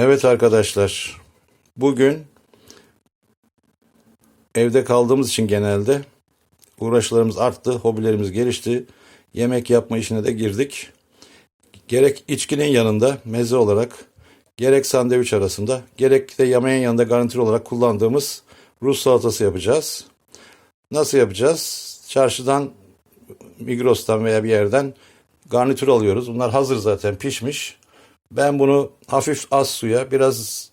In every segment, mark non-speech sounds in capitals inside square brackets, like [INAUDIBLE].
Evet arkadaşlar, bugün evde kaldığımız için genelde uğraşlarımız arttı, hobilerimiz gelişti. Yemek yapma işine de girdik. Gerek içkinin yanında meze olarak, gerek sandviç arasında, gerek de yemeğin yanında garnitür olarak kullandığımız Rus salatası yapacağız. Nasıl yapacağız? Çarşıdan, Migros'tan veya bir yerden garnitür alıyoruz. Bunlar hazır zaten pişmiş. Ben bunu hafif az suya biraz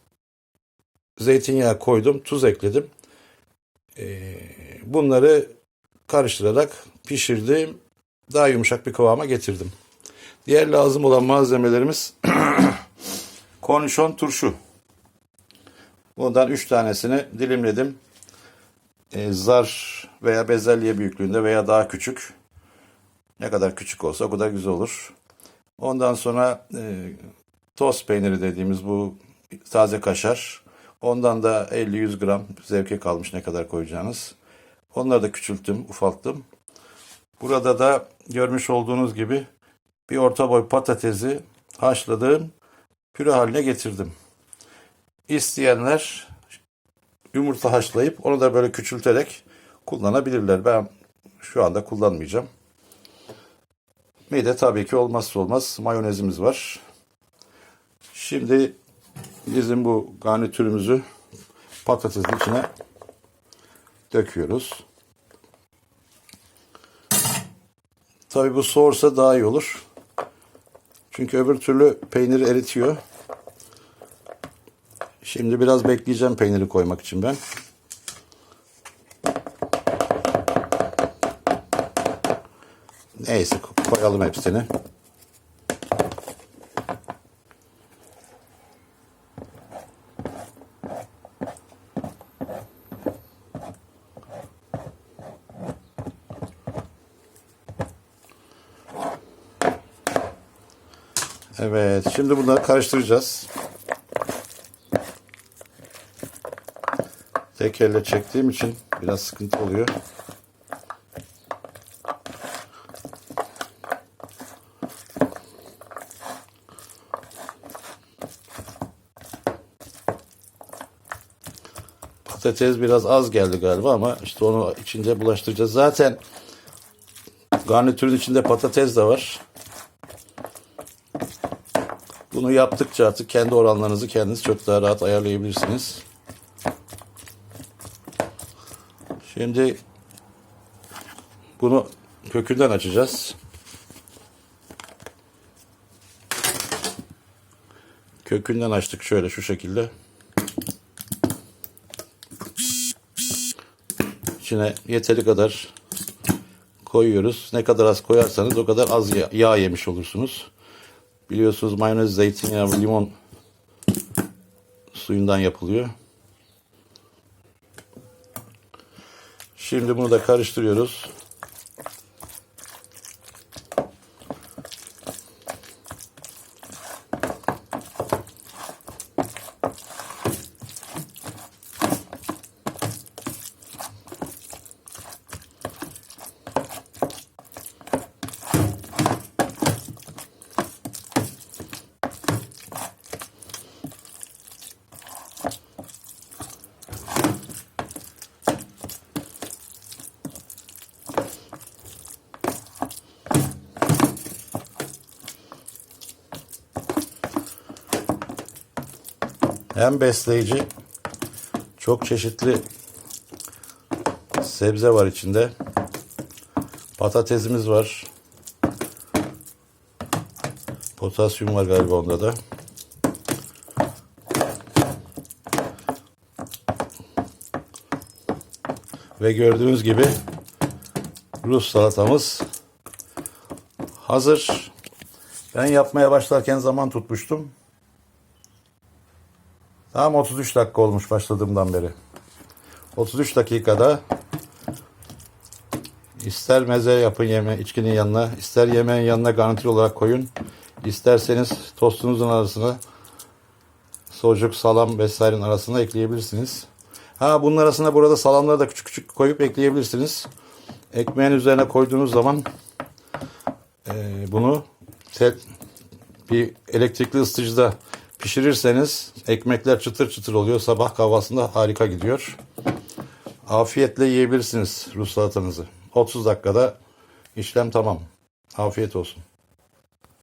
zeytinyağı koydum, tuz ekledim. Ee, bunları karıştırarak pişirdim. Daha yumuşak bir kıvama getirdim. Diğer lazım olan malzemelerimiz [CLEARS THROAT] kornişon turşu. Bundan 3 tanesini dilimledim. Ee, zar veya bezelye büyüklüğünde veya daha küçük. Ne kadar küçük olsa o kadar güzel olur. Ondan sonra e, toz peyniri dediğimiz bu taze kaşar. Ondan da 50-100 gram zevke kalmış ne kadar koyacağınız. Onları da küçülttüm, ufalttım. Burada da görmüş olduğunuz gibi bir orta boy patatesi haşladım, püre haline getirdim. İsteyenler yumurta haşlayıp onu da böyle küçülterek kullanabilirler. Ben şu anda kullanmayacağım. Bir tabii ki olmazsa olmaz mayonezimiz var. Şimdi bizim bu garnitürümüzü patatesin içine döküyoruz. Tabii bu soğursa daha iyi olur. Çünkü öbür türlü peyniri eritiyor. Şimdi biraz bekleyeceğim peyniri koymak için ben. Neyse koyalım hepsini. Evet, şimdi bunları karıştıracağız. Tek elle çektiğim için biraz sıkıntı oluyor. Patates biraz az geldi galiba ama işte onu içinde bulaştıracağız. Zaten garnitürün içinde patates de var. Bunu yaptıkça artık kendi oranlarınızı kendiniz çok daha rahat ayarlayabilirsiniz. Şimdi bunu kökünden açacağız. Kökünden açtık şöyle şu şekilde. İçine yeteri kadar koyuyoruz. Ne kadar az koyarsanız o kadar az yağ- yemiş olursunuz. Biliyorsunuz mayonez, zeytinyağı, ve limon suyundan yapılıyor. Şimdi bunu da karıştırıyoruz. Hem besleyici, çok çeşitli sebze var içinde. Patatesimiz var. Potasyum var galiba onda da. Ve gördüğünüz gibi Rus salatamız hazır. Ben yapmaya başlarken zaman tutmuştum. Tam 33 dakika olmuş başladığımdan beri. 33 dakikada ister meze yapın yeme içkinin yanına, ister yemeğin yanına garnitür olarak koyun. İsterseniz tostunuzun arasına sucuk, salam vesairenin arasına ekleyebilirsiniz. Ha bunun arasına burada salamları da küçük küçük koyup ekleyebilirsiniz. Ekmeğin üzerine koyduğunuz zaman e, bunu tel- bir elektrikli ısıtıcıda Pişirirseniz ekmekler çıtır çıtır oluyor. Sabah kahvaltısında harika gidiyor. Afiyetle yiyebilirsiniz Rus salatanızı. 30 dakikada işlem tamam. Afiyet olsun.